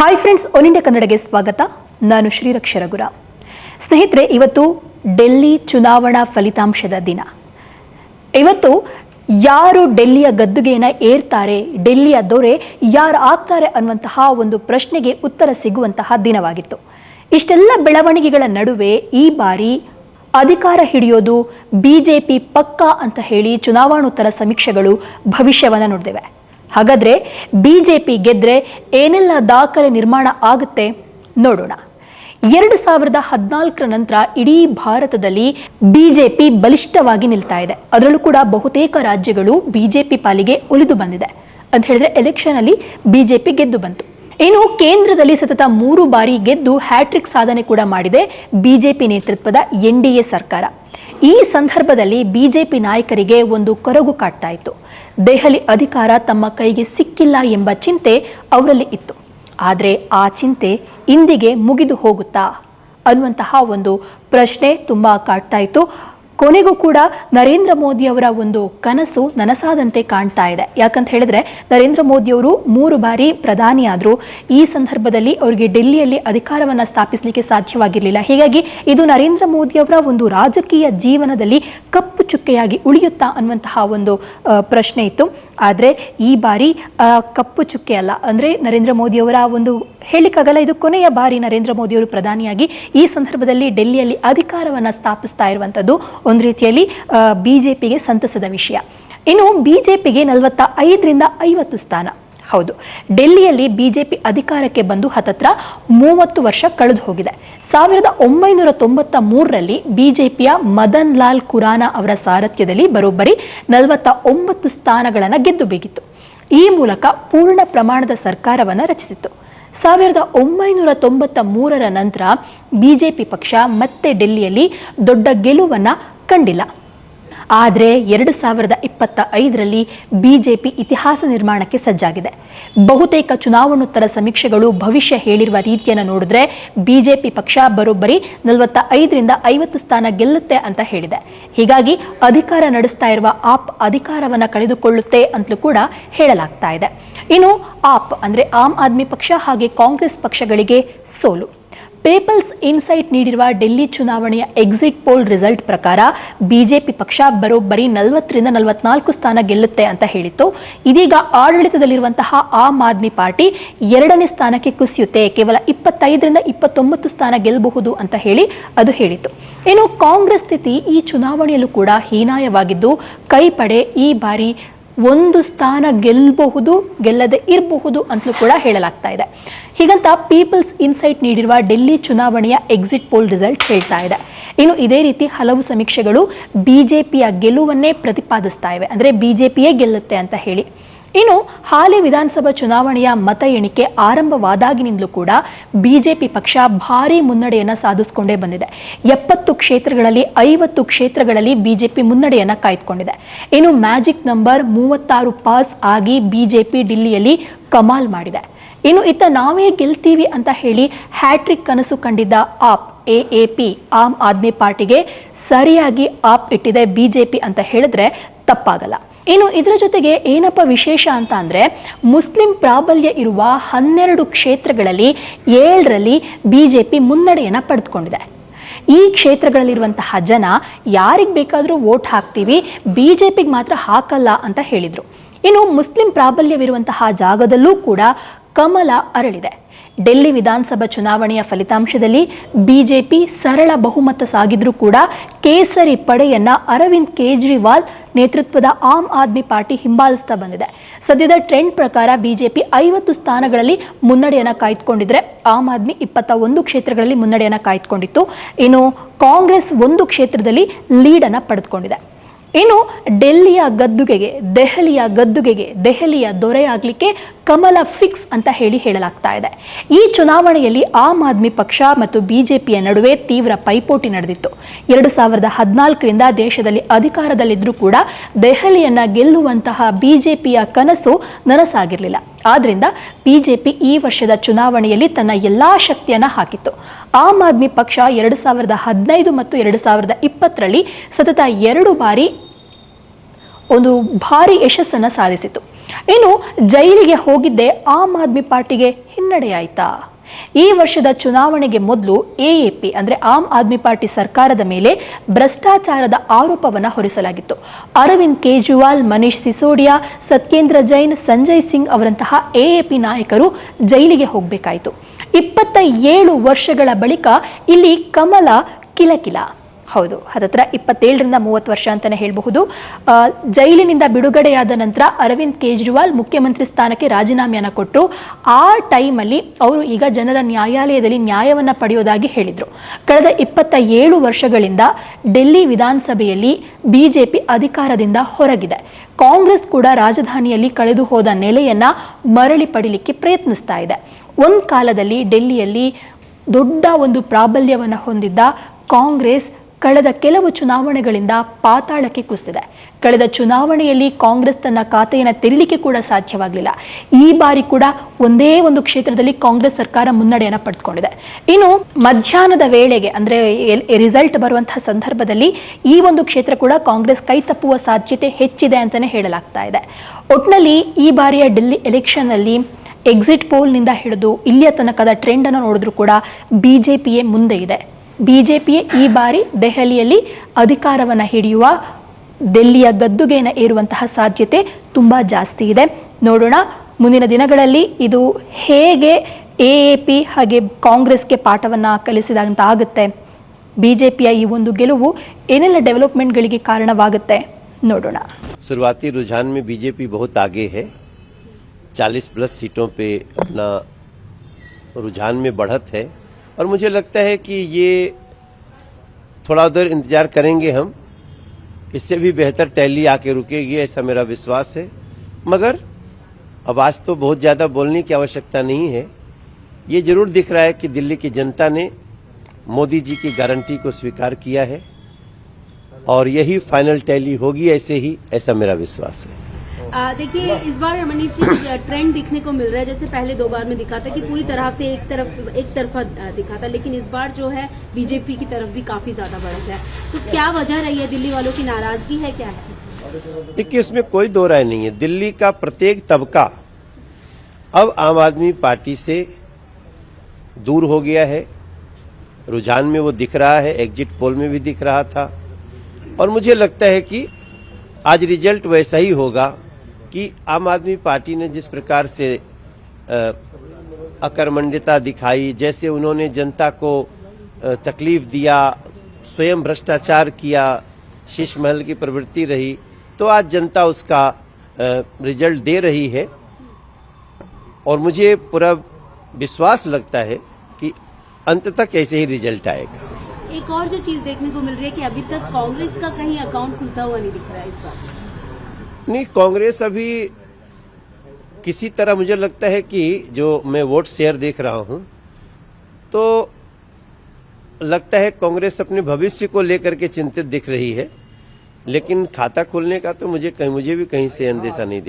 Hi friends one India ಕನ್ನಡಗೆ ಸ್ವಾಗತ ನಾನು ಶ್ರೀರಕ್ಷ ರಘುರ ಸ್ನೇಹಿತರೆ ಇವತ್ತು ಡೆಲ್ಲಿ ಚುನಾವಣಾ ಫಲಿತಾಂಶದ ದಿನ ಇವತ್ತು ಯಾರು ಡೆಲ್ಲಿಯ ಗದ್ದುಗೆಯನ್ನ ಏರ್ತಾರೆ ಡೆಲ್ಲಿಯ ದೊರೆ ಯಾರು ಆಗ್ತಾರೆ ಅನ್ನುವಂತಹ ಒಂದು ಪ್ರಶ್ನೆಗೆ ಉತ್ತರ ಸಿಗುವಂತಹ ದಿನವಾಗಿತ್ತು ಇಷ್ಟೆಲ್ಲ ಬೆಳವಣಿಗೆಗಳ ನಡುವೆ ಈ ಬಾರಿ ಅಧಿಕಾರ ಹಿಡಿಯೋದು ಬಿಜೆಪಿ ಪಕ್ಕ ಅಂತ ಹೇಳಿ ಚುನಾವಣೋತ್ತರ ಸಮೀಕ್ಷೆಗಳು ಭವಿಷ್ಯವನ್ನು ನುಡಿದಿವೆ ಹಾಗಾದ್ರೆ ಬಿಜೆಪಿ ಗೆದ್ರೆ ಏನೆಲ್ಲ ದಾಖಲೆ ನಿರ್ಮಾಣ ಆಗುತ್ತೆ ನೋಡೋಣ. ಎರಡು ಸಾವಿರದ ಹದಿನಾಲ್ಕರ ನಂತರ ಇಡೀ ಭಾರತದಲ್ಲಿ ಬಿಜೆಪಿ ಬಲಿಷ್ಠವಾಗಿ ನಿಲ್ತಾ ಇದೆ. ಅದರಲ್ಲೂ ಕೂಡ ಬಹುತೇಕ ರಾಜ್ಯಗಳು ಬಿಜೆಪಿ ಪಾಲಿಗೆ ಉಳಿದು ಬಂದಿದೆ. ಅಂತ ಹೇಳಿದ್ರೆ ಎಲೆಕ್ಷನ್ ಅಲ್ಲಿ ಬಿಜೆಪಿ ಗೆದ್ದು ಬಂತು. ಇನ್ನು ಕೇಂದ್ರದಲ್ಲಿ ಸತತ ಮೂರು ಬಾರಿ ಗೆದ್ದು ಹ್ಯಾಟ್ರಿಕ್ ಸಾಧನೆ ಕೂಡ ಮಾಡಿದೆ ಬಿಜೆಪಿ ನೇತೃತ್ವದ ಎನ್ ಡಿ ಎ ಸರ್ಕಾರ. ಈ ಸಂದರ್ಭದಲ್ಲಿ ಬಿಜೆಪಿ ನಾಯಕರಿಗೆ ಒಂದು ಕೊರಗು ಕಾಡ್ತಾ ಇತ್ತು. ದೆಹಲಿ ಅಧಿಕಾರ ತಮ್ಮ ಕೈಗೆ ಸಿಕ್ಕಿಲ್ಲ ಎಂಬ ಚಿಂತೆ ಅವರಲ್ಲಿ ಇತ್ತು. ಆದರೆ ಆ ಚಿಂತೆ ಇಂದಿಗೆ ಮುಗಿದು ಹೋಗುತ್ತಾ ಅನ್ನುವಂತಹ ಒಂದು ಪ್ರಶ್ನೆ ತುಂಬ ಕಾಡ್ತಾ ಇತ್ತು. ಕೊನೆಗೂ ಕೂಡ ನರೇಂದ್ರ ಮೋದಿ ಅವರ ಒಂದು ಕನಸು ನನಸಾದಂತೆ ಕಾಣ್ತಾ ಇದೆ. ಯಾಕಂತ ಹೇಳಿದ್ರೆ, ನರೇಂದ್ರ ಮೋದಿ ಅವರು ಮೂರು ಬಾರಿ ಪ್ರಧಾನಿಯಾದರು ಈ ಸಂದರ್ಭದಲ್ಲಿ ಅವರಿಗೆ ಡೆಲ್ಲಿಯಲ್ಲಿ ಅಧಿಕಾರವನ್ನು ಸ್ಥಾಪಿಸಲಿಕ್ಕೆ ಸಾಧ್ಯವಾಗಿರಲಿಲ್ಲ. ಹೀಗಾಗಿ ಇದು ನರೇಂದ್ರ ಮೋದಿ ಅವರ ಒಂದು ರಾಜಕೀಯ ಜೀವನದಲ್ಲಿ ಕಪ್ಪು ಚುಕ್ಕೆಯಾಗಿ ಉಳಿಯುತ್ತಾ ಅನ್ನುವಂತಹ ಒಂದು ಪ್ರಶ್ನೆ ಇತ್ತು. ಆದರೆ ಈ ಬಾರಿ ಕಪ್ಪು ಚುಕ್ಕೆ ಅಲ್ಲ. ಅಂದರೆ ನರೇಂದ್ರ ಮೋದಿಯವರ ಒಂದು ಹೇಳಿಕ್ಕಾಗಲ್ಲ, ಇದು ಕೊನೆಯ ಬಾರಿ ನರೇಂದ್ರ ಮೋದಿಯವರು ಪ್ರಧಾನಿಯಾಗಿ ಈ ಸಂದರ್ಭದಲ್ಲಿ ಡೆಲ್ಲಿಯಲ್ಲಿ ಅಧಿಕಾರವನ್ನು ಸ್ಥಾಪಿಸ್ತಾ ಇರುವಂಥದ್ದು ಒಂದು ರೀತಿಯಲ್ಲಿ ಬಿ ಜೆ ಸಂತಸದ ವಿಷಯ. ಇನ್ನು ಬಿ ಜೆ ಪಿಗೆ ನಲವತ್ತ ಐದರಿಂದ ಐವತ್ತು ಸ್ಥಾನ. ಹೌದು. ಡೆಲ್ಲಿಯಲ್ಲಿ ಬಿಜೆಪಿ ಅಧಿಕಾರಕ್ಕೆ ಬಂದು ಹತ್ತತ್ರ ಮೂವತ್ತು ವರ್ಷ ಕಳೆದು ಹೋಗಿದೆ. ಸಾವಿರದ ಒಂಬೈನೂರ ತೊಂಬತ್ತ ಮೂರರಲ್ಲಿ ಬಿಜೆಪಿಯ ಮದನ್ ಲಾಲ್ ಖುರಾನ ಅವರ ಸಾರಥ್ಯದಲ್ಲಿ ಬರೋಬ್ಬರಿ ನಲವತ್ತ ಒಂಬತ್ತು ಸ್ಥಾನಗಳನ್ನು ಗೆದ್ದು ಬೀಗಿತ್ತು. ಈ ಮೂಲಕ ಪೂರ್ಣ ಪ್ರಮಾಣದ ಸರ್ಕಾರವನ್ನು ರಚಿಸಿತ್ತು. ಸಾವಿರದ ಒಂಬೈನೂರ ತೊಂಬತ್ತ ಮೂರರ ನಂತರ ಬಿಜೆಪಿ ಪಕ್ಷ ಮತ್ತೆ ಡೆಲ್ಲಿಯಲ್ಲಿ ದೊಡ್ಡ ಗೆಲುವನ್ನು ಕಂಡಿಲ್ಲ. ಆದರೆ ಎರಡು ಸಾವಿರದ ಇಪ್ಪತ್ತ ಐದರಲ್ಲಿ ಬಿಜೆಪಿ ಇತಿಹಾಸ ನಿರ್ಮಾಣಕ್ಕೆ ಸಜ್ಜಾಗಿದೆ. ಬಹುತೇಕ ಚುನಾವಣೋತ್ತರ ಸಮೀಕ್ಷೆಗಳು ಭವಿಷ್ಯ ಹೇಳಿರುವ ರೀತಿಯನ್ನು ನೋಡಿದ್ರೆ ಬಿಜೆಪಿ ಪಕ್ಷ ಬರೋಬ್ಬರಿ ನಲವತ್ತ ಐದರಿಂದ ಐವತ್ತು ಸ್ಥಾನ ಗೆಲ್ಲುತ್ತೆ ಅಂತ ಹೇಳಿದೆ. ಹೀಗಾಗಿ ಅಧಿಕಾರ ನಡೆಸ್ತಾ ಇರುವ ಆಪ್ ಅಧಿಕಾರವನ್ನು ಕಳೆದುಕೊಳ್ಳುತ್ತೆ ಅಂತಲೂ ಕೂಡ ಹೇಳಲಾಗ್ತಾ ಇದೆ. ಇನ್ನು ಆಪ್ ಅಂದರೆ ಆಮ್ ಆದ್ಮಿ ಪಕ್ಷ ಹಾಗೆ ಕಾಂಗ್ರೆಸ್ ಪಕ್ಷಗಳಿಗೆ ಸೋಲು. ಪೇಪಲ್ಸ್ ಇನ್ಸೈಟ್ ನೀಡಿರುವ ಡೆಲ್ಲಿ ಚುನಾವಣೆಯ ಎಕ್ಸಿಟ್ ಪೋಲ್ ರಿಸಲ್ಟ್ ಪ್ರಕಾರ ಬಿಜೆಪಿ ಪಕ್ಷ ಬರೋಬ್ಬರಿ ನಲವತ್ತರಿಂದ ನಲವತ್ನಾಲ್ಕು ಸ್ಥಾನ ಗೆಲ್ಲುತ್ತೆ ಅಂತ ಹೇಳಿತ್ತು. ಇದೀಗ ಆಡಳಿತದಲ್ಲಿರುವಂತಹ ಆಮ್ ಆದ್ಮಿ ಪಾರ್ಟಿ ಎರಡನೇ ಸ್ಥಾನಕ್ಕೆ ಕುಸಿಯುತ್ತೆ. ಕೇವಲ ಇಪ್ಪತ್ತೈದರಿಂದ ಇಪ್ಪತ್ತೊಂಬತ್ತು ಸ್ಥಾನ ಗೆಲ್ಲಬಹುದು ಅಂತ ಹೇಳಿ ಅದು ಹೇಳಿತ್ತು. ಇನ್ನು ಕಾಂಗ್ರೆಸ್ ಸ್ಥಿತಿ ಈ ಚುನಾವಣೆಯಲ್ಲೂ ಕೂಡ ಹೀನಾಯವಾಗಿದ್ದು ಕೈಪಡೆ ಈ ಬಾರಿ ಒಂದು ಸ್ಥಾನ ಗೆಲ್ಲಬಹುದು, ಗೆಲ್ಲದೆ ಇರಬಹುದು ಅಂತಲೂ ಕೂಡ ಹೇಳಲಾಗ್ತಾ ಇದೆ. ಹೀಗಂತ ಪೀಪಲ್ಸ್ ಇನ್ಸೈಟ್ ನೀಡಿರುವ ಡೆಲ್ಲಿ ಚುನಾವಣೆಯ ಎಕ್ಸಿಟ್ ಪೋಲ್ ರಿಸಲ್ಟ್ ಹೇಳ್ತಾ ಇದೆ. ಇನ್ನು ಇದೇ ರೀತಿ ಹಲವು ಸಮೀಕ್ಷೆಗಳು ಬಿಜೆಪಿಯ ಗೆಲುವನ್ನೇ ಪ್ರತಿಪಾದಿಸ್ತಾ ಇವೆ. ಅಂದರೆ ಬಿಜೆಪಿಯೇ ಗೆಲ್ಲುತ್ತೆ ಅಂತ ಹೇಳಿ. ಇನ್ನು ಹಾಲಿ ವಿಧಾನಸಭಾ ಚುನಾವಣೆಯ ಮತ ಎಣಿಕೆ ಆರಂಭವಾದಾಗಿನಿಂದಲೂ ಕೂಡ ಬಿಜೆಪಿ ಪಕ್ಷ ಭಾರಿ ಮುನ್ನಡೆಯನ್ನು ಸಾಧಿಸಿಕೊಂಡೇ ಬಂದಿದೆ. ಎಪ್ಪತ್ತು ಕ್ಷೇತ್ರಗಳಲ್ಲಿ ಐವತ್ತು ಕ್ಷೇತ್ರಗಳಲ್ಲಿ ಬಿಜೆಪಿ ಮುನ್ನಡೆಯನ್ನು ಕಾಯ್ದುಕೊಂಡಿದೆ. ಇನ್ನು ಮ್ಯಾಜಿಕ್ ನಂಬರ್ ಮೂವತ್ತಾರು ಪಾಸ್ ಆಗಿ ಬಿಜೆಪಿ ಡಿಲ್ಲಿಯಲ್ಲಿ ಕಮಾಲ್ ಮಾಡಿದೆ. ಇನ್ನು ಇತ್ತ ನಾವೇ ಗೆಲ್ತೀವಿ ಅಂತ ಹೇಳಿ ಹ್ಯಾಟ್ರಿಕ್ ಕನಸು ಕಂಡಿದ್ದ app A P, Aam Aadmi ಪಾರ್ಟಿಗೆ ಸರಿಯಾಗಿ ಆಪ್ ಇಟ್ಟಿದೆ ಬಿಜೆಪಿ ಅಂತ ಹೇಳಿದ್ರೆ ತಪ್ಪಾಗಲ್ಲ. ಇನ್ನು ಇದರ ಜೊತೆಗೆ ಏನಪ್ಪ ವಿಶೇಷ ಅಂತ ಅಂದರೆ ಮುಸ್ಲಿಂ ಪ್ರಾಬಲ್ಯ ಇರುವ ಹನ್ನೆರಡು ಕ್ಷೇತ್ರಗಳಲ್ಲಿ ಏಳರಲ್ಲಿ ಬಿ ಜೆ ಪಿ ಮುನ್ನಡೆಯನ್ನು ಪಡೆದುಕೊಂಡಿದೆ. ಈ ಕ್ಷೇತ್ರಗಳಲ್ಲಿರುವಂತಹ ಜನ ಯಾರಿಗೆ ಬೇಕಾದರೂ ವೋಟ್ ಹಾಕ್ತೀವಿ ಬಿ ಜೆ ಪಿಗೆ ಮಾತ್ರ ಹಾಕಲ್ಲ ಅಂತ ಹೇಳಿದರು. ಇನ್ನು ಮುಸ್ಲಿಂ ಪ್ರಾಬಲ್ಯವಿರುವಂತಹ ಜಾಗದಲ್ಲೂ ಕೂಡ ಕಮಲ ಅರಳಿದೆ. ಡೆಲ್ಲಿ ವಿಧಾನಸಭಾ ಚುನಾವಣೆಯ ಫಲಿತಾಂಶದಲ್ಲಿ ಬಿಜೆಪಿ ಸರಳ ಬಹುಮತ ಸಾಗಿದ್ರೂ ಕೂಡ ಕೇಸರಿ ಪಡೆಯನ್ನ ಅರವಿಂದ್ ಕೇಜ್ರಿವಾಲ್ ನೇತೃತ್ವದ ಆಮ್ ಆದ್ಮಿ ಪಾರ್ಟಿ ಹಿಂಬಾಲಿಸ್ತಾ ಬಂದಿದೆ. ಸದ್ಯದ ಟ್ರೆಂಡ್ ಪ್ರಕಾರ ಬಿಜೆಪಿ ಐವತ್ತು ಸ್ಥಾನಗಳಲ್ಲಿ ಮುನ್ನಡೆಯನ್ನು ಕಾಯ್ದುಕೊಂಡಿದ್ರೆ ಆಮ್ ಆದ್ಮಿ ಇಪ್ಪತ್ತ ಒಂದು ಕ್ಷೇತ್ರಗಳಲ್ಲಿ ಮುನ್ನಡೆಯನ್ನು ಕಾಯ್ದುಕೊಂಡಿತ್ತು. ಇನ್ನು ಕಾಂಗ್ರೆಸ್ ಒಂದು ಕ್ಷೇತ್ರದಲ್ಲಿ ಲೀಡನ್ನು ಪಡೆದುಕೊಂಡಿದೆ. ಇನ್ನು ಡೆಲ್ಲಿಯ ಗದ್ದುಗೆಗೆ, ದೆಹಲಿಯ ಗದ್ದುಗೆಗೆ, ದೆಹಲಿಯ ದೊರೆಯಾಗಲಿಕ್ಕೆ ಕಮಲ ಫಿಕ್ಸ್ ಅಂತ ಹೇಳಿ ಹೇಳಲಾಗ್ತಾ ಇದೆ. ಈ ಚುನಾವಣೆಯಲ್ಲಿ ಆಮ್ ಆದ್ಮಿ ಪಕ್ಷ ಮತ್ತು ಬಿಜೆಪಿಯ ನಡುವೆ ತೀವ್ರ ಪೈಪೋಟಿ ನಡೆದಿತ್ತು. ಎರಡು ಸಾವಿರದ ಹದಿನಾಲ್ಕರಿಂದ ದೇಶದಲ್ಲಿ ಅಧಿಕಾರದಲ್ಲಿದ್ದರೂ ಕೂಡ ದೆಹಲಿಯನ್ನು ಗೆಲ್ಲುವಂತಹ ಬಿಜೆಪಿಯ ಕನಸು ನನಸಾಗಿರಲಿಲ್ಲ. ಆದ್ರಿಂದ ಬಿಜೆಪಿ ಈ ವರ್ಷದ ಚುನಾವಣೆಯಲ್ಲಿ ತನ್ನ ಎಲ್ಲಾ ಶಕ್ತಿಯನ್ನ ಹಾಕಿತ್ತು. ಆಮ್ ಆದ್ಮಿ ಪಕ್ಷ ಎರಡು ಸಾವಿರದ ಹದಿನೈದು ಮತ್ತು ಎರಡು ಸಾವಿರದ ಇಪ್ಪತ್ತರಲ್ಲಿ ಸತತ ಎರಡು ಬಾರಿ ಒಂದು ಭಾರಿ ಯಶಸ್ಸನ್ನು ಸಾಧಿಸಿತು ಇನ್ನು ಜೈಲಿಗೆ ಹೋಗಿದ್ದೆ ಆಮ್ ಆದ್ಮಿ ಪಾರ್ಟಿಗೆ ಹಿನ್ನಡೆಯಾಯ್ತಾ? ಈ ವರ್ಷದ ಚುನಾವಣೆಗೆ ಮೊದಲು ಎಎಪಿ, ಅಂದ್ರೆ ಆಮ್ ಆದ್ಮಿ ಪಾರ್ಟಿ ಸರ್ಕಾರದ ಮೇಲೆ ಭ್ರಷ್ಟಾಚಾರದ ಆರೋಪವನ್ನು ಹೊರಿಸಲಾಗಿತ್ತು. ಅರವಿಂದ್ ಕೇಜ್ರಿವಾಲ್, ಮನೀಶ್ ಸಿಸೋಡಿಯಾ, ಸತ್ಯೇಂದ್ರ ಜೈನ್, ಸಂಜಯ್ ಸಿಂಗ್ ಅವರಂತಹ ಎಎಪಿ ನಾಯಕರು ಜೈಲಿಗೆ ಹೋಗಬೇಕಾಯಿತು. ಇಪ್ಪತ್ತ ಏಳು ವರ್ಷಗಳ ಬಳಿಕ ಇಲ್ಲಿ ಕಮಲ ಕಿಲಕಿಲ. ಹೌದು. ಹತ್ತತ್ರ ಇಪ್ಪತ್ತೇಳರಿಂದ ಮೂವತ್ತು ವರ್ಷ ಅಂತಲೇ ಹೇಳಬಹುದು. ಜೈಲಿನಿಂದ ಬಿಡುಗಡೆಯಾದ ನಂತರ ಅರವಿಂದ್ ಕೇಜ್ರಿವಾಲ್ ಮುಖ್ಯಮಂತ್ರಿ ಸ್ಥಾನಕ್ಕೆ ರಾಜೀನಾಮೆಯನ್ನು ಕೊಟ್ಟರು ಆ ಟೈಮಲ್ಲಿ ಅವರು ಈಗ ಜನರ ನ್ಯಾಯಾಲಯದಲ್ಲಿ ನ್ಯಾಯವನ್ನು ಪಡೆಯೋದಾಗಿ ಹೇಳಿದರು. ಕಳೆದ ಇಪ್ಪತ್ತ ಏಳು ವರ್ಷಗಳಿಂದ ಡೆಲ್ಲಿ ವಿಧಾನಸಭೆಯಲ್ಲಿ ಬಿಜೆಪಿ ಅಧಿಕಾರದಿಂದ ಹೊರಗಿದೆ. ಕಾಂಗ್ರೆಸ್ ಕೂಡ ರಾಜಧಾನಿಯಲ್ಲಿ ಕಳೆದು ಹೋದ ನೆಲೆಯನ್ನು ಮರಳಿ ಪಡಿಲಿಕ್ಕೆ ಪ್ರಯತ್ನಿಸ್ತಾ ಇದೆ. ಒಂದು ಕಾಲದಲ್ಲಿ ಡೆಲ್ಲಿಯಲ್ಲಿ ದೊಡ್ಡ ಒಂದು ಪ್ರಾಬಲ್ಯವನ್ನು ಹೊಂದಿದ್ದ ಕಾಂಗ್ರೆಸ್ ಕಳೆದ ಕೆಲವು ಚುನಾವಣೆಗಳಿಂದ ಪಾತಾಳಕ್ಕೆ ಕುಸಿದಿದೆ. ಕಳೆದ ಚುನಾವಣೆಯಲ್ಲಿ ಕಾಂಗ್ರೆಸ್ ತನ್ನ ಖಾತೆಯನ್ನು ತೆರಲಿಕ್ಕೆ ಕೂಡ ಸಾಧ್ಯವಾಗಲಿಲ್ಲ. ಈ ಬಾರಿ ಕೂಡ ಒಂದೇ ಒಂದು ಕ್ಷೇತ್ರದಲ್ಲಿ ಕಾಂಗ್ರೆಸ್ ಸರ್ಕಾರ ಮುನ್ನಡೆಯನ್ನು ಪಡೆದುಕೊಂಡಿದೆ ಇನ್ನು ಮಧ್ಯಾಹ್ನದ ವೇಳೆಗೆ ಅಂದರೆ ರಿಸಲ್ಟ್ ಬರುವಂತಹ ಸಂದರ್ಭದಲ್ಲಿ ಈ ಒಂದು ಕ್ಷೇತ್ರ ಕೂಡ ಕಾಂಗ್ರೆಸ್ ಕೈ ತಪ್ಪುವ ಸಾಧ್ಯತೆ ಹೆಚ್ಚಿದೆ ಅಂತಲೇ ಹೇಳಲಾಗ್ತಾ ಇದೆ. ಒಟ್ನಲ್ಲಿ ಈ ಬಾರಿಯ ಡೆಲ್ಲಿ ಎಲೆಕ್ಷನ್ನಲ್ಲಿ ಎಕ್ಸಿಟ್ ಪೋಲ್ನಿಂದ ಹಿಡಿದು ಇಲ್ಲಿಯ ತನಕದ ಟ್ರೆಂಡನ್ನು ನೋಡಿದ್ರೂ ಕೂಡ ಬಿ ಜೆ ಪಿಯೇ ಮುಂದೆ ಇದೆ. ಬಿ ಜೆ ಪಿಯೇ ಈ ಬಾರಿ ದೆಹಲಿಯಲ್ಲಿ ಅಧಿಕಾರವನ್ನು ಹಿಡಿಯುವ ಡೆಲ್ಲಿಯ ಗದ್ದುಗೆಯನ್ನು ಏರುವಂತಹ ಸಾಧ್ಯತೆ ತುಂಬ ಜಾಸ್ತಿ ಇದೆ ನೋಡೋಣ ಮುಂದಿನ ದಿನಗಳಲ್ಲಿ ಇದು ಹೇಗೆ ಎ ಎ ಪಿ ಹಾಗೆ ಕಾಂಗ್ರೆಸ್ಗೆ ಪಾಠವನ್ನು ಕಲಿಸಿದಂತ ಆಗುತ್ತೆ ಬಿ ಜೆ ಪಿಯ ಈ ಒಂದು ಗೆಲುವು ಏನೆಲ್ಲ ಡೆವಲಪ್ಮೆಂಟ್ಗಳಿಗೆ ಕಾರಣವಾಗುತ್ತೆ ನೋಡೋಣ शुरुआती रुझान में बीजेपी बहुत आगे है 40 प्लस सीटों पे अपना रुझान में बढ़त है और मुझे लगता है कि ये थोड़ा उधर इंतज़ार करेंगे हम। इससे भी बेहतर टैली आके रुकेगी ऐसा मेरा विश्वास है। मगर अब आज तो बहुत ज़्यादा बोलने की आवश्यकता नहीं है। ये ज़रूर दिख रहा है कि दिल्ली की जनता ने मोदी जी की गारंटी को स्वीकार किया है और यही फाइनल टैली होगी ऐसे ही, ऐसा मेरा विश्वास है। देखिए, इस बार मनीष जी ट्रेंड दिखने को मिल रहा है, जैसे पहले दो बार में दिखा था कि पूरी तरह से एक तरफ़, एक तरफा दिखा था लेकिन इस बार जो है, बीजेपी की तरफ़ भी काफ़ी ज़्यादा बढ़त है। तो क्या वजह रही है? दिल्ली वालों की नाराज़गी है क्या? है देखिए, इसमें कोई दो राय नहीं है। दिल्ली का प्रत्येक तबका अब आम आदमी पार्टी से दूर हो गया है। रुझान में वो दिख रहा है एग्जिट पोल में भी दिख रहा था। और मुझे लगता है कि आज रिज़ल्ट वैसा ही होगा। कि आम आदमी पार्टी ने जिस प्रकार से अकर्मण्यता दिखाई, जैसे उन्होंने जनता को तकलीफ़ दिया, स्वयं भ्रष्टाचार किया, शीश महल की प्रवृत्ति रही तो आज जनता उसका रिज़ल्ट दे रही है। और मुझे पूरा विश्वास लगता है कि अंत तक ऐसे ही रिज़ल्ट आएगा। एक और जो चीज़ देखने को मिल रही है कि अभी तक कांग्रेस का कहीं अकाउंट खुलता हुआ नहीं दिख रहा है इस बार। नहीं कांग्रेस अभी किसी तरह मुझे लगता है कि जो मैं वोट शेयर देख रहा हूँ तो लगता है कांग्रेस अपने भविष्य को लेकर के चिंतित दिख रही है, लेकिन खाता खोलने का तो मुझे कहीं मुझे भी कहीं से अंदेशा नहीं दिख